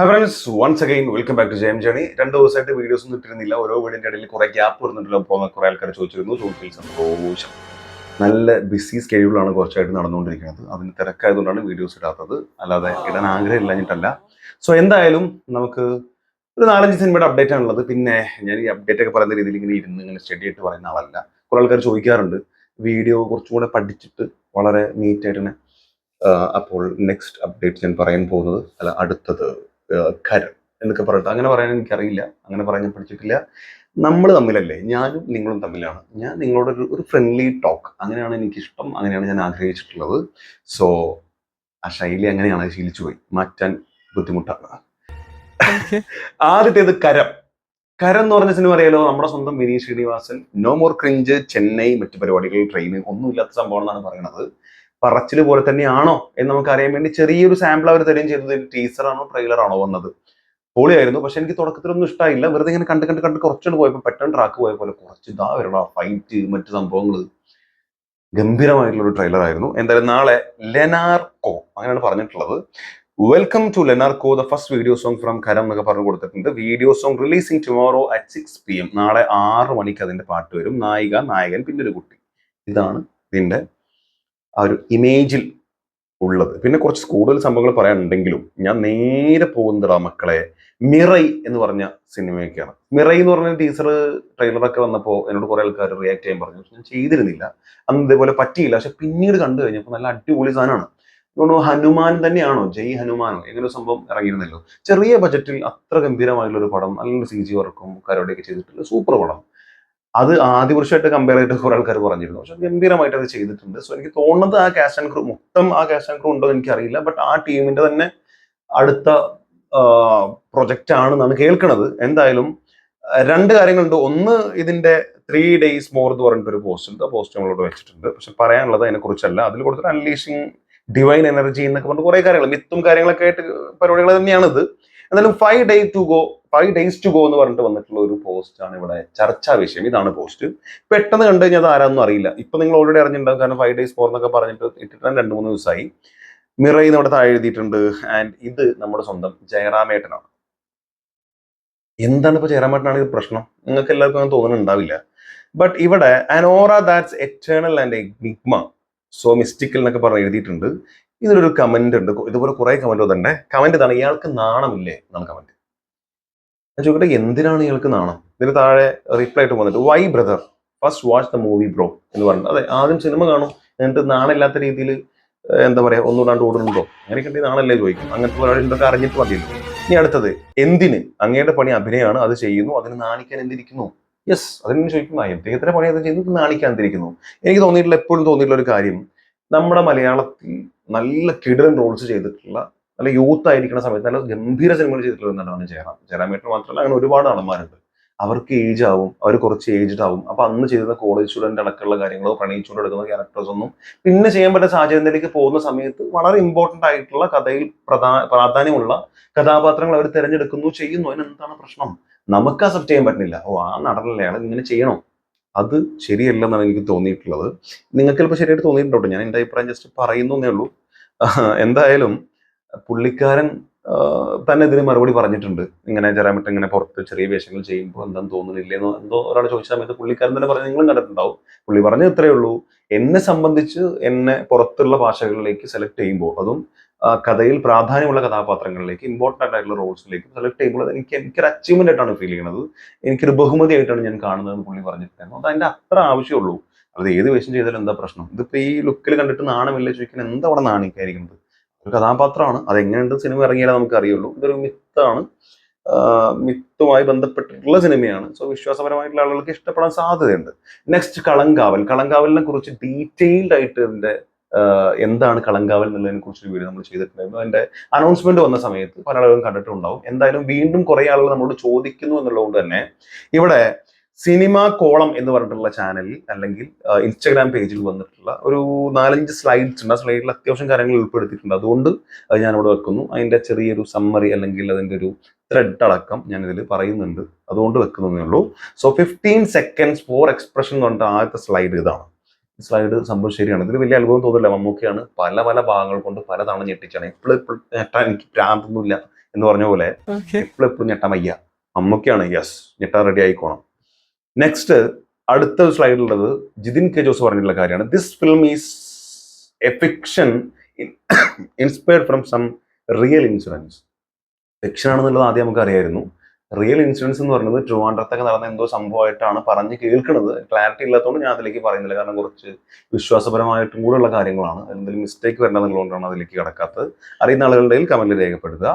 Hi friends once again welcome back to Jayam journey രണ്ട് ദിവസമായിട്ട് videos ഒന്നും ഇട്ടിരുന്നില്ല. ഓരോ വീടിന്റെ ഇടയിൽ കുറെ ഗ്യാപ്പ് വരുന്നുണ്ടല്ലോ അപ്പോൾ കുറെ ആൾക്കാർ ചോദിച്ചിരുന്നു ചോദിച്ചിൽ സന്തോഷം നല്ല ബിസി സ്കെഡ്യൂളാണ് കുറച്ചായിട്ട് നടന്നുകൊണ്ടിരിക്കുന്നത്. അതിന് തിരക്കായതുകൊണ്ടാണ് വീഡിയോസ് ഇടാത്തത്. അല്ലാതെ ഇടാൻ ആഗ്രഹമില്ലാഞ്ഞിട്ടല്ല സോ എന്തായാലും നമുക്ക് ഒരു നാലഞ്ച് സിനിമയുടെ അപ്ഡേറ്റ് ആണുള്ളത് പിന്നെ ഞാൻ ഈ അപ്ഡേറ്റ് ഒക്കെ പറയുന്ന രീതിയിൽ ഇങ്ങനെ ഇരുന്ന് ഇങ്ങനെ സ്റ്റഡി ആയിട്ട് പറയുന്ന ആളല്ല. കുറെ ആൾക്കാർ ചോദിക്കാറുണ്ട്. വീഡിയോ കുറച്ചും കൂടെ പഠിച്ചിട്ട് വളരെ നീറ്റായിട്ട് തന്നെ അപ്പോൾ നെക്സ്റ്റ് അപ്ഡേറ്റ് ഞാൻ പറയാൻ പോകുന്നത്. അല്ല അടുത്തത്. കരൺ എന്നൊക്കെ പറഞ്ഞിട്ട്. അങ്ങനെ പറയാൻ എനിക്കറിയില്ല. അങ്ങനെ പറയാൻ ഞാൻ പഠിച്ചിട്ടില്ല. നമ്മൾ തമ്മിലല്ലേ? ഞാനും നിങ്ങളും തമ്മിലാണ്. ഞാൻ നിങ്ങളോട് ഒരു ഒരു ഫ്രണ്ട്ലി ടോക്ക് അങ്ങനെയാണ് എനിക്കിഷ്ടം. അങ്ങനെയാണ് ഞാൻ ആഗ്രഹിച്ചിട്ടുള്ളത്. സോ ആ ശൈലി അങ്ങനെയാണ് ശീലിച്ചു പോയി. മാറ്റാൻ ബുദ്ധിമുട്ടാണ്. ആദ്യത്തേത് കരം. കരം എന്ന് പറഞ്ഞ സിനിമ അറിയാലോ? നമ്മുടെ സ്വന്തം Vineeth Sreenivasan. No more cringe Chennai മറ്റു പരിപാടികൾ ട്രെയിൻ ഒന്നുമില്ലാത്ത സംഭവം എന്നാണ് പറയുന്നത് പറച്ചിൽ പോലെ തന്നെയാണോ എന്ന് നമുക്ക് അറിയാൻ വേണ്ടി ചെറിയൊരു സാമ്പിൾ അവർ തരുകയും ചെയ്തത്. ടീസറാണോ ട്രെയിലറാണോ വന്നത്. പൊളിയായിരുന്നു. പക്ഷെ എനിക്ക് തുടക്കത്തിലൊന്നും ഇഷ്ടമായില്ല വെറുതെ ഇങ്ങനെ കണ്ട് കണ്ട് കണ്ട് കുറച്ചുകൊണ്ട് പോയപ്പോൾ പെട്ടെന്ന് ട്രാക്ക് പോയ പോലെ കുറച്ച് ഇതാ വരണം ഫൈറ്റ് മറ്റു സംഭവങ്ങൾ ഗംഭീരമായിട്ടുള്ള ഒരു ട്രെയിലർ ആയിരുന്നു. എന്തായാലും നാളെ ലെനാർക്കോ അങ്ങനെയാണ് പറഞ്ഞിട്ടുള്ളത്. Welcome to Lenarco the first video song from Karam എന്നൊക്കെ പറഞ്ഞു കൊടുത്തിട്ടുണ്ട്. Video song releasing tomorrow at six P M നാളെ ആറ് മണിക്ക് അതിന്റെ പാട്ട് വരും. നായിക നായകൻ പിന്നെ ഒരു കുട്ടി. ഇതാണ് ഇതിന്റെ ആ ഒരു ഇമേജിൽ ഉള്ളത്. പിന്നെ കുറച്ച് കൂടുതൽ സംഭവങ്ങൾ പറയാനുണ്ടെങ്കിലും ഞാൻ നേരെ പോകുന്നതാ മക്കളെ മിറൈ എന്ന് പറഞ്ഞ സിനിമയൊക്കെയാണ്. മിറൈ എന്ന് പറഞ്ഞ ടീച്ചർ ട്രെയിലറൊക്കെ വന്നപ്പോൾ എന്നോട് കുറെ ആൾക്കാർ റിയാക്ട് ചെയ്യാൻ പറഞ്ഞു. പക്ഷെ ഞാൻ ചെയ്തിരുന്നില്ല. അന്ന് ഇതേപോലെ പറ്റിയില്ല. പക്ഷെ പിന്നീട് കണ്ടു കഴിഞ്ഞപ്പോൾ നല്ല അടിപൊളി സാധനമാണ്. ഹനുമാൻ തന്നെയാണോ? ജയ് ഹനുമാനോ? എങ്ങനെ സംഭവം ഇറങ്ങിയിരുന്നല്ലോ. ചെറിയ ബജറ്റിൽ അത്ര ഗംഭീരമായിട്ടുള്ള ഒരു പടം നല്ലൊരു സി ജി വർക്കും കാര്യമൊക്കെ ചെയ്തിട്ടുള്ള സൂപ്പർ പടം. അത് ആദ്യ വർഷമായിട്ട് കമ്പയർ ചെയ്തിട്ട് കുറെ ആൾക്കാർ പറഞ്ഞിരുന്നു. പക്ഷെ ഗംഭീരമായിട്ട് അത് ചെയ്തിട്ടുണ്ട്. സോ എനിക്ക് തോന്നുന്നത് ആ ക്യാഷ് ആൻഡ് ക്രൂ മൊത്തം ആ ക്യാഷ് ആൻഡ് ക്രൂ ഉണ്ടോ എന്ന് എനിക്കറിയില്ല. ബട്ട് ആ ടീമിന്റെ തന്നെ അടുത്ത പ്രൊജക്റ്റ് ആണ് ആണെന്നാണ് കേൾക്കുന്നത്. എന്തായാലും രണ്ട് കാര്യങ്ങളുണ്ട്. ഒന്ന് ഇതിന്റെ ത്രീ ഡേയ്സ് മോർ എന്ന് പറഞ്ഞിട്ട് ഒരു പോസ്റ്റ് ഉണ്ട്. ആ പോസ്റ്റ് നമ്മളോട് വെച്ചിട്ടുണ്ട്. പക്ഷെ പറയാനുള്ളത് അതിനെ കുറിച്ചല്ല അതിൽ കൊടുത്തിട്ട് അൺലീഷിങ് ഡിവൈൻ എനർജി എന്നൊക്കെ പറഞ്ഞിട്ട് കുറെ കാര്യങ്ങൾ മിത്തും കാര്യങ്ങളൊക്കെ ആയിട്ട് പരിപാടികൾ തന്നെയാണിത്. എന്തായാലും five day to go five days to go എന്ന് പറഞ്ഞിട്ട് വന്നിട്ടുള്ള ഒരു പോസ്റ്റ് ആണ് ഇവിടെ ചർച്ചാ വിഷയം. ഇതാണ് പോസ്റ്റ് പെട്ടെന്ന് കണ്ടു കഴിഞ്ഞാൽ അത് ആരാന്നും അറിയില്ല. ഇപ്പൊ നിങ്ങൾ ഓൾറെഡി അറിഞ്ഞിട്ടുണ്ടാവും. കാരണം ഫൈവ് ഡേയ്സ് ഫോർ എന്നൊക്കെ പറഞ്ഞിട്ട് ഇട്ടിട്ട് രണ്ട് മൂന്ന് ദിവസമായി. മിറയിൽ നമ്മുടെ താഴെ എഴുതിയിട്ടുണ്ട്. ആൻഡ് ഇത് നമ്മുടെ സ്വന്തം ജയറാമേട്ടനാണ്. എന്താണ് ഇപ്പൊ ജയറാമേട്ടനാണ് ഇത് പ്രശ്നം? നിങ്ങൾക്ക് എല്ലാവർക്കും അങ്ങനെ തോന്നുന്നുണ്ടാവില്ല. ബട്ട് ഇവിടെ an aura that's eternal and enigma so mystical എന്നൊക്കെ പറഞ്ഞ് എഴുതിയിട്ടുണ്ട്. ഇതിലൊരു കമന്റ് ഉണ്ട്. ഇതുപോലെ കുറെ കമന്റ് തന്നെ കമന്റ് ഇതാണ് ഇയാൾക്ക് നാണമില്ലേ? എന്നാണ് കമന്റ് ഞാൻ ചോദിക്കട്ടെ എന്തിനാണ് ഇയാൾക്ക് നാണം? ഇതിന് താഴെ റിപ്ലൈ ആയിട്ട് വന്നിട്ട് why brother first watch the movie bro എന്ന് പറഞ്ഞിട്ട്. അതെ ആദ്യം സിനിമ കാണും. എന്നിട്ട് നാണില്ലാത്ത രീതിയിൽ എന്താ പറയാ ഒന്നുകൂടാണ്ട് ഓടുന്നുണ്ടോ അങ്ങനെയൊക്കെ ഉണ്ടെങ്കിൽ നാണല്ലേ ചോദിക്കും. അങ്ങനത്തെ പരിപാടി ഉണ്ടൊക്കെ അറിഞ്ഞിട്ട് മതിയല്ലോ. ഇനി അടുത്തത് എന്തിന് അങ്ങയുടെ പണി അഭിനയമാണ് അത് ചെയ്യുന്നു അതിന് നാണിക്കാൻ എന്തിരിക്കുന്നു? യെസ് അതിന് ചോദിക്കും അദ്ദേഹത്തിന്റെ പണി അത് ചെയ്തു നാണിക്കാൻ എന്തിരിക്കുന്നു? എനിക്ക് തോന്നിയിട്ടുള്ള എപ്പോഴും തോന്നിയിട്ടുള്ള ഒരു കാര്യം നമ്മുടെ മലയാളത്തിൽ നല്ല കിടൻ റോൾസ് ചെയ്തിട്ടുള്ള നല്ല യൂത്ത് ആയിരിക്കുന്ന സമയത്ത് നല്ല ഗംഭീര സിനിമകൾ ചെയ്തിട്ടുള്ള നടനാണ് ജയറാം. ജയറാമേട്ടന് മാത്രമല്ല അങ്ങനെ ഒരുപാട് നടന്മാരുണ്ട് അവർക്ക് ഏജ് ആവും അവർ കുറച്ച് ഏജ്ഡ് ആവും. അപ്പൊ അന്ന് ചെയ്തിരുന്ന കോളേജ് സ്റ്റുഡന്റ് അടക്കമുള്ള കാര്യങ്ങളോ പ്രണയിച്ചുകൊണ്ട് എടുക്കുന്ന ക്യാരക്ടേഴ്സ് ഒന്നും പിന്നെ ചെയ്യാൻ പറ്റുന്ന സാഹചര്യത്തിലേക്ക് പോകുന്ന സമയത്ത് വളരെ ഇമ്പോർട്ടന്റ് ആയിട്ടുള്ള കഥയിൽ പ്രധാ പ്രാധാന്യമുള്ള കഥാപാത്രങ്ങൾ അവർ തിരഞ്ഞെടുക്കുന്നു ചെയ്യുന്നു. അതിന് എന്താണ് പ്രശ്നം? നമുക്ക് അക്സെപ്റ്റ് ചെയ്യാൻ പറ്റുന്നില്ല. ഓ ആ നടനല്ലേ അയാൾ ഇങ്ങനെ ചെയ്യണോ? അത് ശരിയല്ലെന്നാണ് എനിക്ക് തോന്നിയിട്ടുള്ളത്. നിങ്ങൾക്ക് ചിലപ്പോൾ ശരിയായിട്ട് തോന്നിയിട്ടുണ്ടോ? ഞാൻ എന്റെ അഭിപ്രായം ജസ്റ്റ് പറയുന്നു എന്നേ ഉള്ളൂ. എന്തായാലും പുള്ളിക്കാരൻ തന്നെ ഇതിന് മറുപടി പറഞ്ഞിട്ടുണ്ട്. ഇങ്ങനെ ജരാമിട്ട് ഇങ്ങനെ പുറത്ത് ചെറിയ വേഷങ്ങൾ ചെയ്യുമ്പോൾ എന്താന്ന് തോന്നുന്നില്ലെന്നോ എന്തോ ഒരാൾ ചോദിച്ച സമയത്ത് പുള്ളിക്കാരൻ തന്നെ പറഞ്ഞു നിങ്ങളും കണ്ടിട്ടുണ്ടാവും. പുള്ളി പറഞ്ഞു ഇത്രയേ ഉള്ളൂ. എന്നെ സംബന്ധിച്ച് എന്നെ പുറത്തുള്ള ഭാഷകളിലേക്ക് സെലക്ട് ചെയ്യുമ്പോൾ അതും കഥയിൽ പ്രാധാന്യമുള്ള കഥാപാത്രങ്ങളിലേക്ക് ഇമ്പോർട്ടന്റ് ആയിട്ടുള്ള റോൾസിലേക്ക് സെലക്ട് ചെയ്യുമ്പോൾ എനിക്ക് എനിക്കൊരു അച്ചീവ്മെന്റ് ആയിട്ടാണ് ഫീൽ ചെയ്യുന്നത്. എനിക്കൊരു ബഹുമതി ആയിട്ടാണ് ഞാൻ കാണുന്നത് എന്ന് പുള്ളി പറഞ്ഞിട്ടുണ്ടായിരുന്നു. അത് അതിന്റെ അത്ര ആവശ്യമുള്ളൂ. അത് ഏത് വേഷം ചെയ്താലും എന്താ പ്രശ്നം? ഇതിപ്പോ ഈ ലുക്കിൽ കണ്ടിട്ട് നാണമില്ല ചോദിക്കാൻ എന്താ അവിടെ നാണിക്കായിരിക്കുന്നത്? ഒരു കഥാപാത്രമാണ്. അത് എങ്ങനെയുണ്ട് സിനിമ ഇറങ്ങിയാലേ നമുക്ക് അറിയുള്ളൂ. ഇതൊരു മിത്താണ്. മിത്തുമായി ബന്ധപ്പെട്ടിട്ടുള്ള സിനിമയാണ് സോ വിശ്വാസപരമായിട്ടുള്ള ആളുകൾക്ക് ഇഷ്ടപ്പെടാൻ സാധ്യതയുണ്ട്. നെക്സ്റ്റ് കളങ്കാവൽ. കളങ്കാവലിനെ കുറിച്ച് ഡീറ്റെയിൽഡ് ആയിട്ട് ഇതിന്റെ എന്താണ് കളങ്കാവൽ എന്നുള്ളതിനെ കുറിച്ച് ഒരു വീഡിയോ നമ്മൾ ചെയ്തിട്ടുണ്ടായിരുന്നു. അതിന്റെ അനൗൺസ്മെന്റ് വന്ന സമയത്ത് പല ആളുകളും കണ്ടിട്ടുണ്ടാവും. എന്തായാലും വീണ്ടും കുറേ ആളുകൾ നമ്മളോട് ചോദിക്കുന്നു എന്നുള്ളതുകൊണ്ട് തന്നെ ഇവിടെ സിനിമ കോളം എന്ന് പറഞ്ഞിട്ടുള്ള ചാനലിൽ അല്ലെങ്കിൽ ഇൻസ്റ്റാഗ്രാം പേജിൽ വന്നിട്ടുള്ള ഒരു നാലഞ്ച് സ്ലൈഡ്സ് ഉണ്ട്. ആ സ്ലൈഡിൽ അത്യാവശ്യം കാര്യങ്ങൾ ഉൾപ്പെടുത്തിയിട്ടുണ്ട്. അതുകൊണ്ട് അത് ഞാനിവിടെ വെക്കുന്നു. അതിന്റെ ചെറിയൊരു സമ്മറി അല്ലെങ്കിൽ അതിന്റെ ഒരു ത്രെഡ് അടക്കം ഞാൻ ഇതിൽ പറയുന്നുണ്ട്. അതുകൊണ്ട് വെക്കുന്നതേ ഉള്ളൂ. So fifteen seconds for expression എന്ന് പറഞ്ഞിട്ട് ആദ്യത്തെ സ്ലൈഡ് ഇതാണ്. സ്ലൈഡ് സംഭവം ശരിയാണ്. ഇതിൽ വലിയ അനുഭവം തോന്നില്ല മമ്മൂക്കയാണ് പല പല ഭാഗങ്ങൾ കൊണ്ട് പലതാണ് ഞെട്ടിച്ചാണ്. എപ്പോഴും എപ്പോഴും ഞെട്ടാൻ എനിക്ക് പ്രാന്തൊന്നുമില്ല എന്ന് പറഞ്ഞ പോലെ എപ്പോഴും എപ്പോഴും ഞെട്ടാൻ വയ്യ. മമ്മൂക്കയാണ് യെസ് ഞെട്ടാൻ റെഡി ആയിക്കോണം. നെക്സ്റ്റ് അടുത്ത സ്ലൈഡിലുള്ളത് ജിതിൻ കെ ജോസ് പറഞ്ഞിട്ടുള്ള കാര്യമാണ്. This film is a fiction inspired from some real incidents fiction ആണെന്നുള്ളത് ആദ്യം നമുക്ക് അറിയായിരുന്നു. റിയൽ ഇൻഷുറൻസ് എന്ന് പറയുന്നത് ട്രിവാൻഡ്രത്തൊക്കെ നടന്ന എന്തോ സംഭവമായിട്ടാണ് പറഞ്ഞ് കേൾക്കുന്നത്. ക്ലാരിറ്റി ഇല്ലാത്തതുകൊണ്ട് ഞാൻ അതിലേക്ക് പറയുന്നില്ല. കാരണം കുറച്ച് വിശ്വാസപരമായിട്ടും കൂടെയുള്ള കാര്യങ്ങളാണ്. എന്തെങ്കിലും മിസ്റ്റേക്ക് വരണമെന്നുള്ളതുകൊണ്ടാണ് അതിലേക്ക് കിടക്കാത്തത്. അറിയുന്ന ആളുകളുടെ കമന്റിൽ രേഖപ്പെടുത്തുക.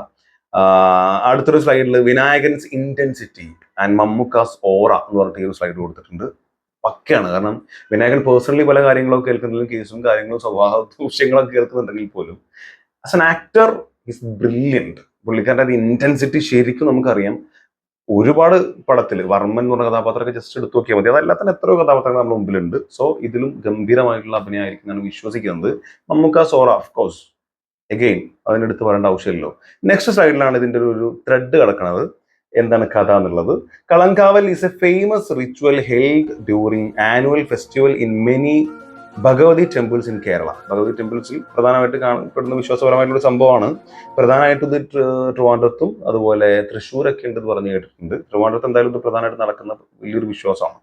അടുത്തൊരു സ്ലൈഡിൽ വിനായകൻസ് ഇന്റൻസിറ്റി ആൻഡ് മമ്മുക്കാസ് ഓറ എന്ന് പറഞ്ഞിട്ട് ഈ ഒരു സ്ലൈഡ് കൊടുത്തിട്ടുണ്ട്. പക്കയാണ്. കാരണം വിനായകൻ പേഴ്സണലി പല കാര്യങ്ങളൊക്കെ കേൾക്കുന്നില്ല കേസും കാര്യങ്ങളും സ്വഭാവ ദൂഷ്യങ്ങളൊക്കെ കേൾക്കുന്നുണ്ടെങ്കിൽ പോലും as an actor is brilliant പുള്ളിക്കാരുടെ intensity ശരിക്കും നമുക്കറിയാം. ഒരുപാട് പടത്തിൽ വർമ്മൻ എന്ന് പറഞ്ഞ കഥാപാത്രമൊക്കെ ജസ്റ്റ് എടുത്തു നോക്കിയാൽ മതി. അതല്ല തന്നെ എത്രയോ കഥാപാത്രങ്ങൾ നമ്മുടെ മുമ്പിലുണ്ട്. സോ ഇതിലും ഗംഭീരമായിട്ടുള്ള അഭിനയമായിരിക്കും ഞാൻ വിശ്വസിക്കുന്നത്. നമുക്ക് ആ സോറ ഓഫ് കോഴ്സ് എഗെയിൻ അതിനെടുത്ത് പറയേണ്ട ആവശ്യമില്ലല്ലോ. നെക്സ്റ്റ് സൈഡിലാണ് ഇതിന്റെ ഒരു- ത്രെഡ് കിടക്കുന്നത് എന്താണ് കഥ എന്നുള്ളത്. Kalamkaval is a famous ritual held during annual festival in many Bhagavathi temples in Kerala Bhagavathi ടെമ്പിൾസിൽ പ്രധാനമായിട്ട് കാണപ്പെടുന്ന വിശ്വാസപരമായിട്ടുള്ള സംഭവമാണ്. പ്രധാനമായിട്ടും ഇത് ട്രി- ട്രിവാൻഡ്രത്തും അതുപോലെ തൃശ്ശൂരൊക്കെ ഉണ്ടെന്ന് പറഞ്ഞു കേട്ടിട്ടുണ്ട്. ട്രിവാൻഡ്രത്ത് എന്തായാലും ഇത് പ്രധാനമായിട്ട് നടക്കുന്ന വലിയൊരു വിശ്വാസമാണ്.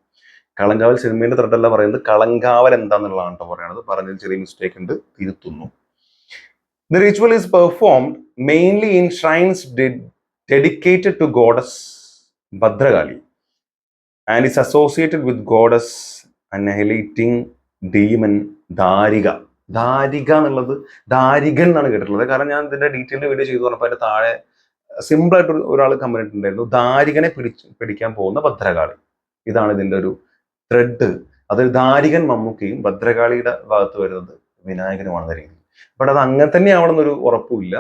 കളങ്കാവൽ സിനിമയുടെ ത്രെഡല്ല പറയുന്നത്. കളങ്കാവൽ എന്താന്നുള്ളതാണ് കേട്ടോ പറയുന്നത് പറഞ്ഞതിൽ ചെറിയ മിസ്റ്റേക്ക് ഉണ്ട്. തിരുത്തുന്നു. The ritual performed mainly mainly in de- dedicated to goddess Bhadrakali and is associated with goddess annihilating demon Darika Darika എന്നുള്ളത് ദാരികൻ എന്നാണ് കേട്ടിട്ടുള്ളത്. കാരണം ഞാൻ ഇതിന്റെ ഡീറ്റെയിൽഡ് വീഡിയോ ചെയ്തു പറഞ്ഞപ്പോൾ അതിന്റെ താഴെ സിമ്പിൾ ആയിട്ട് ഒരാൾ കമന്റ് ഇട്ടുണ്ടായിരുന്നു ദാരികനെ പിടിച്ച് പിടിക്കാൻ പോകുന്ന ഭദ്രകാളി. ഇതാണ് ഇതിന്റെ ഒരു ത്രെഡ് അതൊരു ദാരികൻ മമ്മൂക്കയും ഭദ്രകാളിയുടെ ഭാഗത്ത് വരുന്നത് വിനായകനുമാണെന്ന രീതി ബട്ട് അത് അങ്ങനെ തന്നെ ആവണമെന്നൊരു ഉറപ്പുമില്ല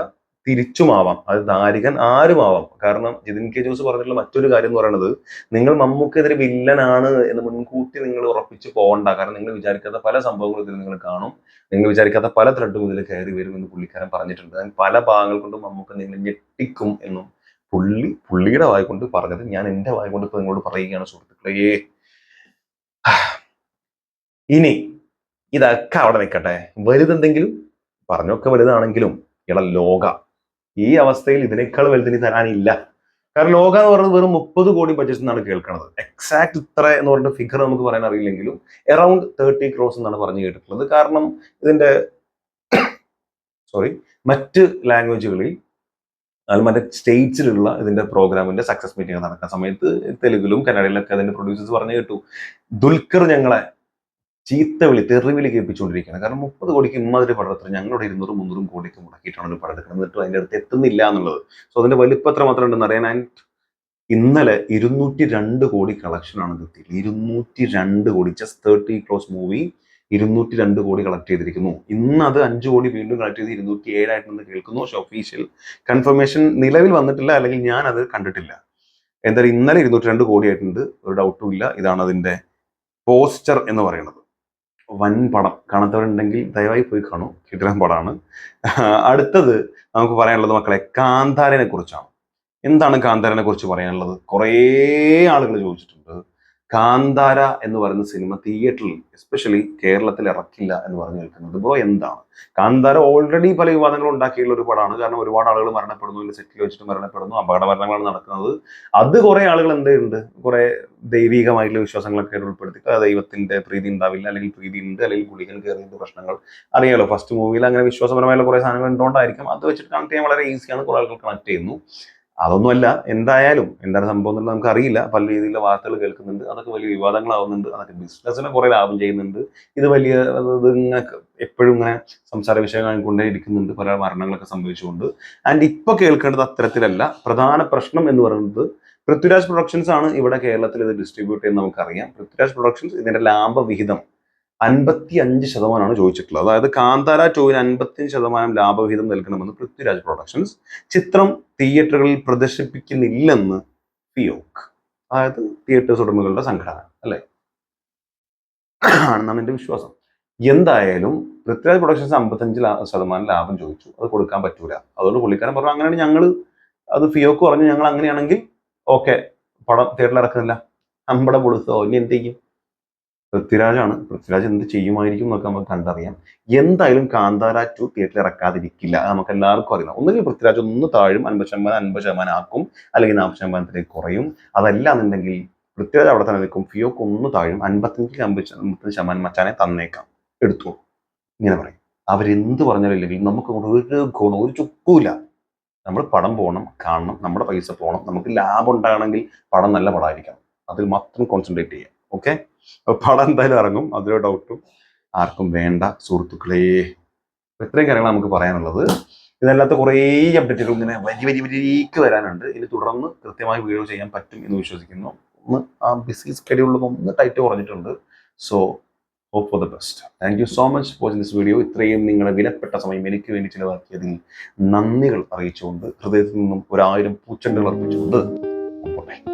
തിരിച്ചുമാവാം അത് ദാരികൻ ആരുമാവാം കാരണം ജിതിൻ കെ ജോസ് പറഞ്ഞിട്ടുള്ള മറ്റൊരു കാര്യം എന്ന് പറയുന്നത് നിങ്ങൾ മമ്മൂക്കെതിരെ വില്ലനാണ് എന്ന് മുൻകൂട്ടി നിങ്ങൾ ഉറപ്പിച്ച് പോകണ്ട. കാരണം നിങ്ങൾ വിചാരിക്കാത്ത പല സംഭവങ്ങളും ഇതിൽ നിങ്ങൾ കാണും. നിങ്ങൾ വിചാരിക്കാത്ത പല ത്രെഡും ഇതിൽ കയറി വരും എന്ന് പുള്ളിക്കാരൻ പറഞ്ഞിട്ടുണ്ട്. ഞാൻ പല ഭാഗങ്ങൾ കൊണ്ടും മമ്മൂക്ക നിങ്ങൾ ഞെട്ടിക്കും എന്നും പുള്ളി പുള്ളിയുടെ വായ കൊണ്ട് പറഞ്ഞത് ഞാൻ എന്റെ വായ കൊണ്ട് ഇപ്പൊ നിങ്ങളോട് പറയുകയാണ് സുഹൃത്തുക്കളെ. ഇനി ഇതൊക്കെ അവിടെ നിൽക്കട്ടെ. വലുതെന്തെങ്കിലും പറഞ്ഞൊക്കെ വലുതാണെങ്കിലും ഇള ലോക. ഈ അവസ്ഥയിൽ ഇതിനേക്കാൾ വലുതിന് തരാനില്ല. കാരണം ലോക എന്ന് പറയുന്നത് വെറും മുപ്പത് കോടി ബഡ്ജറ്റ് എന്നാണ് കേൾക്കുന്നത് എക്സാക്ട് ഇത്ര എന്ന് പറഞ്ഞ ഫിഗർ നമുക്ക് പറയാൻ അറിയില്ലെങ്കിലും എറൗണ്ട് തേർട്ടി ക്രോസ് എന്നാണ് പറഞ്ഞു കേട്ടിട്ടുള്ളത്. കാരണം ഇതിന്റെ സോറി മറ്റ് ലാംഗ്വേജുകളിൽ അത് മറ്റേ സ്റ്റേറ്റ്സിലുള്ള ഇതിന്റെ പ്രോഗ്രാമിന്റെ സക്സസ് മീറ്റിംഗ് നടക്കുന്ന സമയത്ത് തെലുങ്കിലും കന്നഡയിലൊക്കെ അതിന്റെ പ്രൊഡ്യൂസേഴ്സ് പറഞ്ഞു കേട്ടു. ദുൽഖർ ഞങ്ങളെ ചീത്ത വിളി തെറിവിളി കേൾപ്പിച്ചുകൊണ്ടിരിക്കുകയാണ്. കാരണം മുപ്പത് കോടിക്ക് ഇമ്മാതിരി പടത്തിൽ ഞങ്ങളുടെ ഇരുന്നൂറും മുന്നൂറും കോടിക്ക് മുടക്കിയിട്ടാണ് ഒരു പടം എടുക്കുന്നത്. എന്നിട്ട് അതിന്റെ അടുത്ത് എത്തുന്നില്ല എന്നുള്ളത്. സോ അതിന്റെ വലിപ്പം എത്ര മാത്രം ഉണ്ടെന്ന് അറിയാൻ ആൻഡ് ഇന്നലെ ഇരുന്നൂറ്റി രണ്ട് കോടി കളക്ഷനാണ് കിട്ടിയത് ഇരുന്നൂറ്റി രണ്ട് കോടി ജസ്റ്റ് തേർട്ടി ക്രോസ് മൂവി ഇരുന്നൂറ്റി രണ്ട് കോടി കളക്ട് ചെയ്തിരിക്കുന്നു. ഇന്ന് അത് അഞ്ച് കോടി വീണ്ടും കളക്ട് ചെയ്ത് ഇരുന്നൂറ്റി ഏഴായിട്ടെന്ന് കേൾക്കുന്നു. പക്ഷെ ഒഫീഷ്യൽ കൺഫർമേഷൻ നിലവിൽ വന്നിട്ടില്ല അല്ലെങ്കിൽ ഞാൻ അത് കണ്ടിട്ടില്ല. എന്തായാലും ഇന്നലെ ഇരുന്നൂറ്റി രണ്ട് കോടി ആയിട്ടുണ്ട് ഒരു ഡൗട്ടും ഇല്ല. ഇതാണ് അതിന്റെ പോസ്റ്റർ എന്ന് പറയുന്നത്. വൻ പടം കാണാത്തവരുണ്ടെങ്കിൽ ദയവായി പോയി കാണൂ. കിട്ടുന്ന പടമാണ്. അടുത്തത് നമുക്ക് പറയാനുള്ളത് മക്കളെ കാന്താരനെ കുറിച്ചാണ് എന്താണ് കാന്താരനെ കുറിച്ച് പറയാനുള്ളത്? കുറേ ആളുകൾ ചോദിച്ചിട്ടുണ്ട്. കാന്താര എന്ന് പറയുന്ന സിനിമ തിയേറ്ററിൽ എസ്പെഷ്യലി കേരളത്തിൽ ഇറക്കില്ല എന്ന് പറഞ്ഞു കേൾക്കുന്നത്. ബ്രോ എന്താണ്? കാന്താര ഓൾറെഡി പല വിവാദങ്ങളും ഉണ്ടാക്കിയുള്ള ഒരു പടമാണ്. കാരണം ഒരുപാട് ആളുകൾ മരണപ്പെടുന്നു സെറ്റിൽ വെച്ചിട്ട് മരണപ്പെടുന്നു അപകട മരണങ്ങളാണ് നടക്കുന്നത്. അത് കുറേ ആളുകൾ എന്തുണ്ട് കുറേ ദൈവികമായിട്ടുള്ള വിശ്വാസങ്ങളൊക്കെ ഉൾപ്പെടുത്തി. ദൈവത്തിന്റെ പ്രീതി ഉണ്ടാവില്ല അല്ലെങ്കിൽ പ്രീതി ഉണ്ട് അല്ലെങ്കിൽ ഗുളികൻ കയറിയിട്ട് പ്രശ്നങ്ങൾ അറിയാലോ. ഫസ്റ്റ് മൂവിയിൽ അങ്ങനെ വിശ്വാസപരമായുള്ള കുറേ സാധനങ്ങൾ ഉണ്ടോണ്ടായിരിക്കും. അത് വെച്ചിട്ട് കണക്ട് ചെയ്യാൻ വളരെ ഈസിയാണ് കുറേ ആളുകൾ കണക്ട് ചെയ്യുന്നു. അതൊന്നുമല്ല എന്തായാലും എന്താണ് സംഭവം എന്നുള്ളത് നമുക്ക് അറിയില്ല പല രീതിയിലുള്ള വാർത്തകൾ കേൾക്കുന്നുണ്ട്. അതൊക്കെ വലിയ വിവാദങ്ങളാവുന്നുണ്ട്. അതൊക്കെ ബിസിനസ്സിനെ കുറെ ലാഭം ചെയ്യുന്നുണ്ട്. ഇത് വലിയ ഇത് എപ്പോഴും ഇങ്ങനെ സംസാര വിഷയങ്ങൾ കൊണ്ടേ ഇരിക്കുന്നുണ്ട്. പല മരണങ്ങളൊക്കെ സംഭവിച്ചുകൊണ്ട്. ആൻഡ് ഇപ്പൊ കേൾക്കേണ്ടത് അത്തരത്തിലല്ല. പ്രധാന പ്രശ്നം എന്ന് പറയുന്നത് പൃഥ്വിരാജ് പ്രൊഡക്ഷൻസ് ആണ് ഇവിടെ കേരളത്തിൽ ഇത് ഡിസ്ട്രിബ്യൂട്ട് ചെയ്യുന്നത് നമുക്കറിയാം. പൃഥ്വിരാജ് പ്രൊഡക്ഷൻസ് ഇതിന്റെ ലാഭവിഹിതം അൻപത്തി അഞ്ച് ശതമാനമാണ് ചോദിച്ചിട്ടുള്ളത്. അതായത് കാന്താര ടൂവിന് അൻപത്തിയഞ്ച് ശതമാനം ലാഭവിഹിതം നൽകണമെന്ന് പൃഥ്വിരാജ് പ്രൊഡക്ഷൻസ് ചിത്രം തിയേറ്ററുകളിൽ പ്രദർശിപ്പിക്കുന്നില്ലെന്ന് ഫിയോക്ക് അതായത് തിയേറ്റേഴ്സ് ഉടമകളുടെ സംഘടന അല്ലേ? ആണെന്നാണ് എന്റെ വിശ്വാസം. എന്തായാലും പൃഥ്വിരാജ് പ്രൊഡക്ഷൻസ് അമ്പത്തഞ്ച് ശതമാനം ലാഭം ചോദിച്ചു. അത് കൊടുക്കാൻ പറ്റൂല. അതുകൊണ്ട് പുള്ളിക്കാരൻ പറഞ്ഞു അങ്ങനെയാണ് ഞങ്ങൾ അത് ഫിയോക്ക് പറഞ്ഞു ഞങ്ങൾ അങ്ങനെയാണെങ്കിൽ ഓക്കെ പടം തിയേറ്ററിൽ ഇറക്കുന്നില്ല. നമ്മുടെ പൊളുത്തോ ഇനി എന്ത് ചെയ്യും? പൃഥ്വിരാജാണ്. പൃഥ്വിരാജ് എന്ത് ചെയ്യുമായിരിക്കും എന്നൊക്കെ നമുക്ക് കണ്ടറിയാം. എന്തായാലും കാന്താര ടു തിയേറ്ററിൽ ഇറക്കാതിരിക്കില്ല നമുക്ക് എല്ലാവർക്കും അറിയാം. ഒന്നുകിൽ പൃഥ്വിരാജ് ഒന്ന് താഴും അൻപത് ശതമാനം അൻപത് ശതമാനം ആക്കും അല്ലെങ്കിൽ നാൽപ്പത് ശതമാനത്തിലേക്ക് കുറയും. അതല്ല എന്നുണ്ടെങ്കിൽ പൃഥ്വിരാജ് അവിടെ തന്നെ നിൽക്കും. ഫിയോക്ക് ഒന്ന് താഴും അൻപത്തഞ്ചിൽ അമ്പത് അമ്പത്തഞ്ച് ശതമാനം മച്ചാനെ തന്നേക്കാം. എടുത്തു ഇങ്ങനെ പറയും. അവരെന്ത് പറഞ്ഞാലും ഇല്ലെങ്കിൽ നമുക്ക് ഒരു ഗുണം ഒരു ചുക്കുമില്ല നമ്മൾ പടം പോകണം കാണണം നമ്മുടെ പൈസ പോകണം. നമുക്ക് ലാഭം ഉണ്ടാകണമെങ്കിൽ പടം നല്ല പടമായിരിക്കണം. അതിൽ മാത്രം കോൺസെൻട്രേറ്റ് ചെയ്യാം ഓക്കെ? പടം എന്തായാലും ഇറങ്ങും. അതിലോ ഡൗട്ടും ആർക്കും വേണ്ട. സുഹൃത്തുക്കളെ ഇത്രയും കാര്യങ്ങൾ നമുക്ക് പറയാനുള്ളത്. ഇതല്ലാത്ത കുറേ അപ്ഡേറ്റുകൾ ഇങ്ങനെ വലിയ വലിയ വലിയക്ക് വരാനുണ്ട്. ഇനി തുടർന്ന് കൃത്യമായി വീഡിയോ ചെയ്യാൻ പറ്റും എന്ന് വിശ്വസിക്കുന്നു. ഒന്ന് ആ ബിസി സ്കെഡ്യൂളിൽ ഒന്ന് ടൈറ്റ് കുറഞ്ഞിട്ടുണ്ട്. So hope for the best thank you so much for this video ഇത്രയും നിങ്ങളുടെ വിലപ്പെട്ട സമയം എനിക്ക് വേണ്ടി ചിലവാക്കിയതിൽ നന്ദികൾ അറിയിച്ചുകൊണ്ട് ഹൃദയത്തിൽ നിന്നും ഒരായിരം പൂച്ചെണ്ടുകൾ അർപ്പിച്ചുകൊണ്ട്